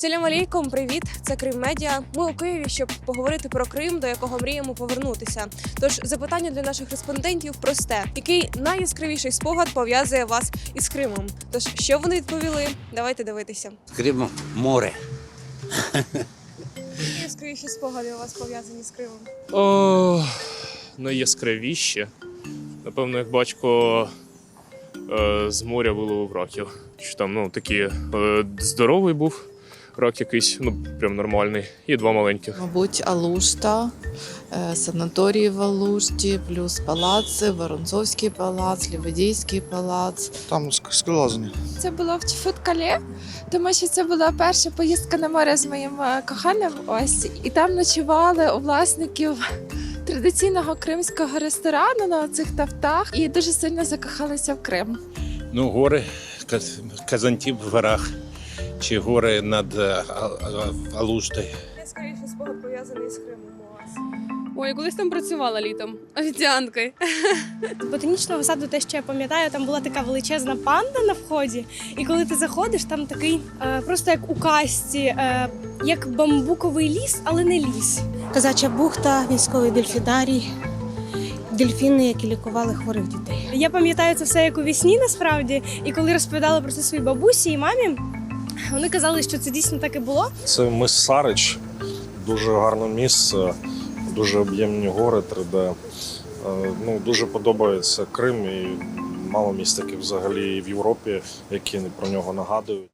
Салям алейкум, привіт! Це Крим Медіа. Ми у Києві, щоб поговорити про Крим, до якого мріємо повернутися. Тож запитання для наших респондентів просте: який найяскравіший спогад пов'язує вас із Кримом? Тож що вони відповіли? Давайте дивитися. Крім море. Які яскравіші спогади у вас пов'язані з Кримом? О, найяскравіше. Напевно, як батько е, з моря виловив раків. Що там, ну, такі е, здоровий був рак якийсь, ну, прям нормальний, і два маленьких. Мабуть, Алушта, е, санаторії в Алушті, плюс палаци, Воронцовський палац, Ліводійський палац. Там ск- скалазання. Це було в Футкале, тому що це була перша поїздка на море з моїм е, коханим. Ось і там ночували у власників традиційного кримського ресторану на цих тафтах і дуже сильно закохалися в Крим. Ну, гори, Каз- Казантіп в горах, чи гори над е, Алуштою. Найяскравіший спогад пов'язаний з Кримом у вас. Ой, колись там працювала літом офіціанткою. З ботанічного саду, те, що я пам'ятаю, там була така величезна панда на вході. І коли ти заходиш, там такий е, просто як у касті, е, як бамбуковий ліс, але не ліс. Казача бухта, військовий дельфінарій, дельфіни, які лікували хворих дітей. Я пам'ятаю це все як у вісні, насправді. І коли розповідала про це своїй бабусі і мамі, вони казали, що це дійсно так і було. Це мис Сарич, дуже гарне місце, дуже об'ємні гори 3D. Е, Ну, дуже подобається Крим і мало місць таких взагалі в Європі, які про нього нагадують.